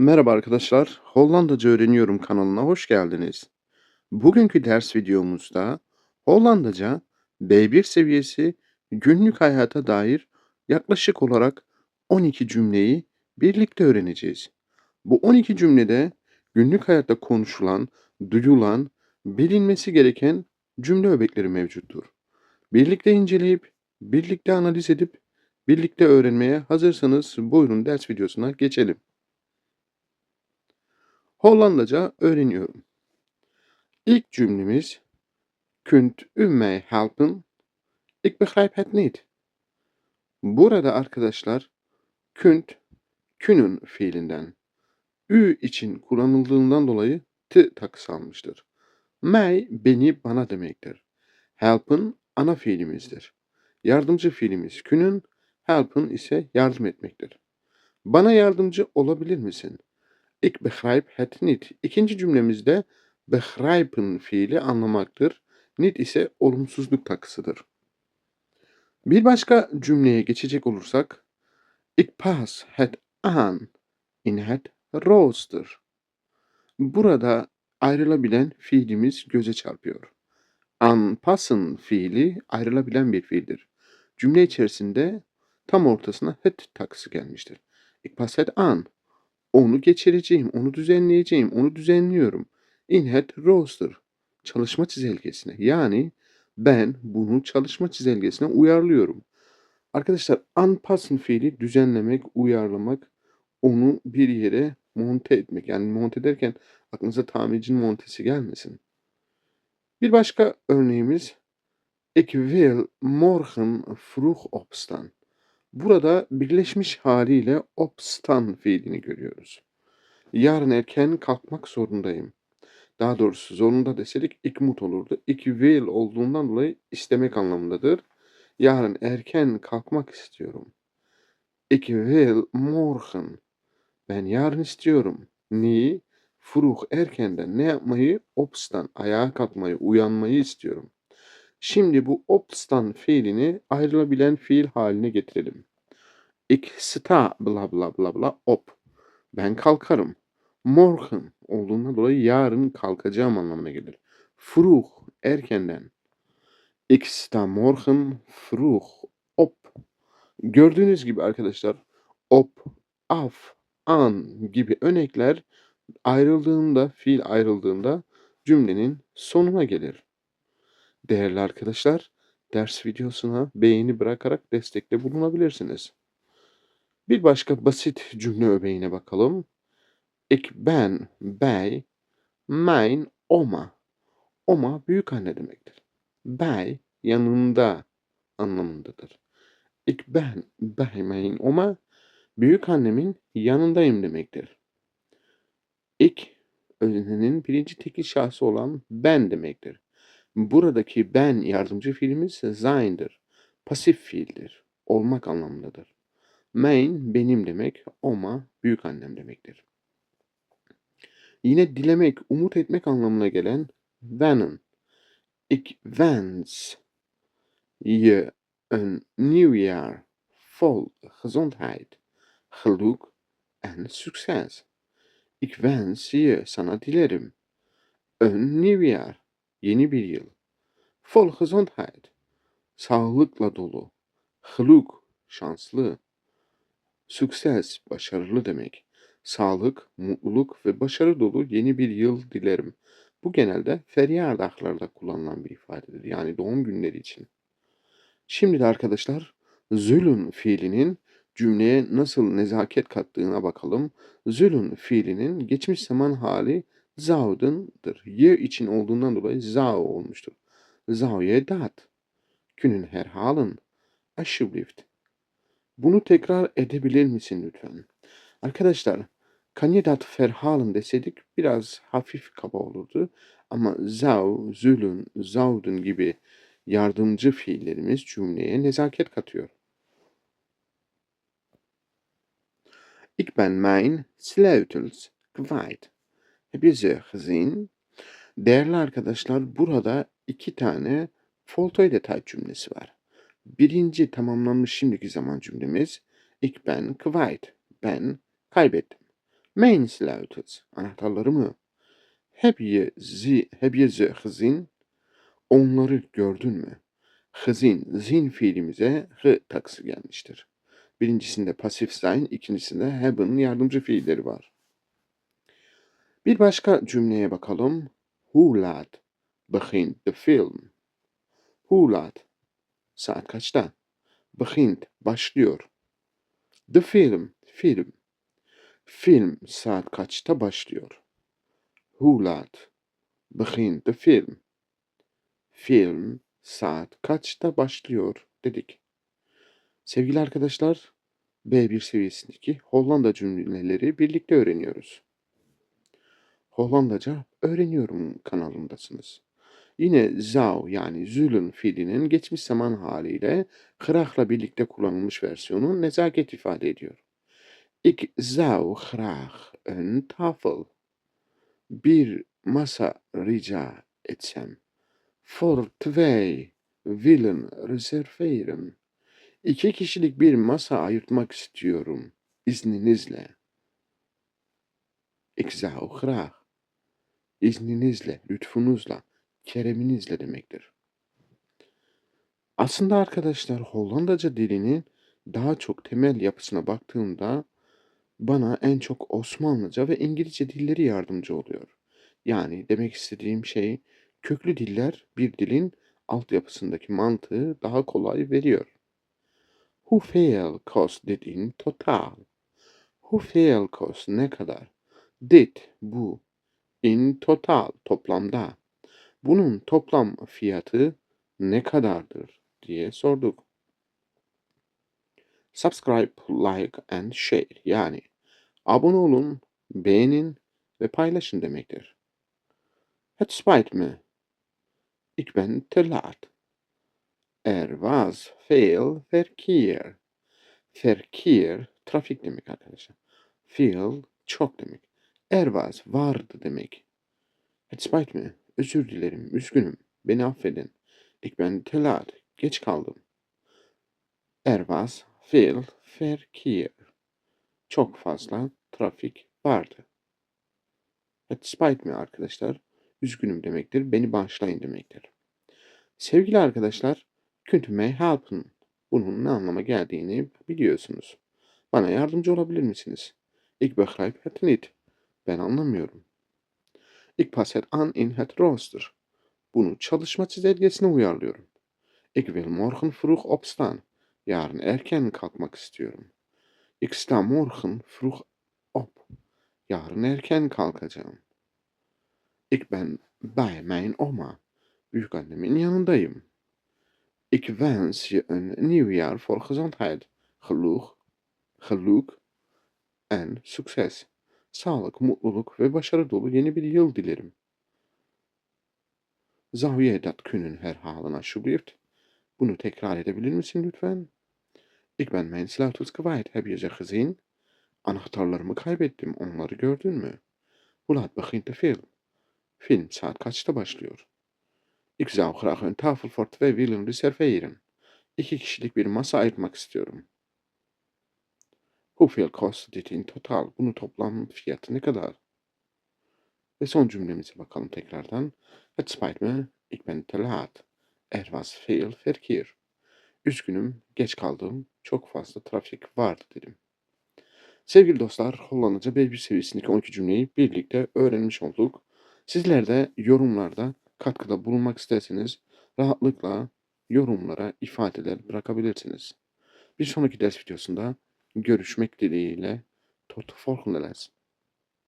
Merhaba arkadaşlar, Hollandaca öğreniyorum kanalına hoş geldiniz. Bugünkü ders videomuzda Hollandaca B1 seviyesi günlük hayata dair yaklaşık olarak 12 cümleyi birlikte öğreneceğiz. Bu 12 cümlede günlük hayatta konuşulan, duyulan, bilinmesi gereken cümle öbekleri mevcuttur. Birlikte inceleyip, birlikte analiz edip, birlikte öğrenmeye hazırsanız buyurun ders videosuna geçelim. Hollandaca öğreniyorum. İlk cümlemiz Kunt u mij helpen? Ik begrijp het niet. Burada arkadaşlar kunt künün fiilinden ü için kullanıldığından dolayı t takısı almıştır. Mij beni bana demektir. Helpen ana fiilimizdir. Yardımcı fiilimiz künün, helpen ise yardım etmektir. Bana yardımcı olabilir misin? Ik begrijp het niet. İkinci cümlemizde begrijpen fiili anlamaktır. Niet ise olumsuzluk takısıdır. Bir başka cümleye geçecek olursak Ik pas het aan in het rooster. Burada ayrılabilen fiilimiz göze çarpıyor. Anpassen fiili ayrılabilen bir fiildir. Cümle içerisinde tam ortasına het takısı gelmiştir. Ik pas het aan. Onu geçireceğim, onu düzenleyeceğim, onu düzenliyorum. In het rooster. Çalışma çizelgesine. Yani ben bunu çalışma çizelgesine uyarlıyorum. Arkadaşlar anpassen fiili düzenlemek, uyarlamak, onu bir yere monte etmek. Yani monte ederken aklınıza tamircinin montesi gelmesin. Bir başka örneğimiz Ik wil morgen vroeg opstaan. Burada birleşmiş haliyle opstan fiilini görüyoruz. Yarın erken kalkmak zorundayım. Daha doğrusu zorunda deseydik ikmut olurdu. Ik will olduğundan dolayı istemek anlamındadır. Yarın erken kalkmak istiyorum. Ik will morgen. Ben yarın istiyorum. Ni? Vroeg erkenden ne yapmayı? Opstan. Ayağa kalkmayı, uyanmayı istiyorum. Şimdi bu opstan fiilini ayrılabilen fiil haline getirelim. Ik sta bla bla bla bla op. Ben kalkarım. Morgen olduğundan dolayı yarın kalkacağım anlamına gelir. Vroeg erkenden. Ik sta morgen vroeg op. Gördüğünüz gibi arkadaşlar op, af, an gibi örnekler ayrıldığında, fiil ayrıldığında cümlenin sonuna gelir. Değerli arkadaşlar, ders videosuna beğeni bırakarak destekte bulunabilirsiniz. Bir başka basit cümle öbeğine bakalım. Ik ben bij mijn oma. Oma büyük anne demektir. Bij yanında anlamındadır. Ik ben bij mijn oma büyük annemin yanındayım demektir. Ik öznenin birinci tekil şahsı olan ben demektir. Buradaki ben yardımcı fiilimiz sein'dir. Pasif fiildir. Olmak anlamındadır. Mein benim demek, oma büyük annem demektir. Yine dilemek, umut etmek anlamına gelen wennen. Ik wens je een nieuw jaar vol gezondheid, geluk en succes. Ik wens je sana dilerim. Een nieuw jaar, yeni bir yıl. Vol gezondheid, sağlıkla dolu. Geluk, şanslı. Success, başarılı demek. Sağlık, mutluluk ve başarı dolu yeni bir yıl dilerim. Bu genelde feryardaklarda kullanılan bir ifadedir. Yani doğum günleri için. Şimdi de arkadaşlar zulun fiilinin cümleye nasıl nezaket kattığına bakalım. Zulun fiilinin geçmiş zaman hali zaud'ındır. Y için olduğundan dolayı zau olmuştur. Je dat? Kunnen herhalen. Alsjeblieft. Bunu tekrar edebilir misin lütfen? Arkadaşlar, kan je dat verhalen deseydik biraz hafif kaba olurdu. Ama zou, zulun, zaudun gibi yardımcı fiillerimiz cümleye nezaket katıyor. Ik ben mijn sleutels kwijt. Heb je ze gezien? Değerli arkadaşlar, burada iki tane foltoy detay cümlesi var. Birinci tamamlanmış şimdiki zaman cümlemiz ik ben kwijt. Ben kaybettim. Mijn sleutels. Anahtarlarımı. Heb je, zi, heb je ze gezien? Onları gördün mü? Gezien, zin fiilimize hı takısı gelmiştir. Birincisinde pasif sein, ikincisinde have'ın yardımcı fiilleri var. Bir başka cümleye bakalım. Hoe laat begint de film? Hoe laat? Saat kaçta? Begint, başlıyor. De film, film. Film saat kaçta başlıyor? Hoe laat begint de film? Film saat kaçta başlıyor dedik. Sevgili arkadaşlar, B1 seviyesindeki Hollanda cümleleri birlikte öğreniyoruz. Hollandaca öğreniyorum kanalındasınız. Yine zou yani zulun fiilinin geçmiş zaman haliyle graag'la birlikte kullanılmış versiyonu nezaket ifade ediyor. Ik zou graag een tafel, bir masa rica etsem. Voor twee willen reserveren. İki kişilik bir masa ayırtmak istiyorum izninizle. Ik zou graag. İzninizle, lütfunuzla, kereminizle demektir. Aslında arkadaşlar Hollandaca dilinin daha çok temel yapısına baktığımda bana en çok Osmanlıca ve İngilizce dilleri yardımcı oluyor. Yani demek istediğim şey köklü diller bir dilin altyapısındaki mantığı daha kolay veriyor. Hoeveel kost dit in totaal? Hoeveel kost ne kadar? Dit bu. In total toplamda. Bunun toplam fiyatı ne kadardır diye sorduk. Subscribe, like and share yani abone olun, beğenin ve paylaşın demektir. Het spijt me. Ik ben te laat. Er was veel verkeer. Verkeer, trafik demek arkadaşlar. Veel, çok demek. Er vardı demek. Het spijt me. Özür dilerim, üzgünüm. Beni affedin. Ik ben te. Geç kaldım. Er was veel verkeer. Çok fazla trafik vardı. Het spijt me arkadaşlar. Üzgünüm demektir. Beni bağışlayın demektir. Sevgili arkadaşlar, kunt u mij helpen? Bunun ne anlama geldiğini biliyorsunuz. Bana yardımcı olabilir misiniz? Ik begrijp het niet. Ben anlamıyorum. Ik pas het aan in het rooster. Bunu çalışma çizelgesine uyarlıyorum. Ik wil morgen vroeg opstaan. Yarın erken kalkmak istiyorum. Ik sta morgen vroeg op. Yarın erken kalkacağım. Ik ben bij mijn oma. Büyük annemin yanındayım. Ik wens je een nieuw jaar vol gezondheid, geluk, geluk en succes. Sağlık, mutluluk ve başarı dolu yeni bir yıl dilerim. Zou je dat kunnen herhalen alsjeblieft? Bunu tekrar edebilir misin lütfen? Ik ben mijn sleutels kwijt. Heb je gezien? Anahtarlarımı kaybettim. Onları gördün mü? Laat begint de film? Film saat kaçta başlıyor? Ik zou graag een tafel voor twee willen reserveren. İki kişilik bir masa ayırmak istiyorum. Kost dit in totaal? Bunun toplam fiyatı ne kadar? Ve son cümlemize bakalım tekrardan. Het spijt me, ik ben te laat. Er was veel verkeer. Üzgünüm, geç kaldım. Çok fazla trafik vardı dedim. Sevgili dostlar, Hollandaca B1 seviyesindeki 12 cümleyi birlikte öğrenmiş olduk. Sizler de yorumlarda katkıda bulunmak isterseniz rahatlıkla yorumlara ifadeler bırakabilirsiniz. Bir sonraki ders videosunda görüşmek dileğiyle. Tot volgende les.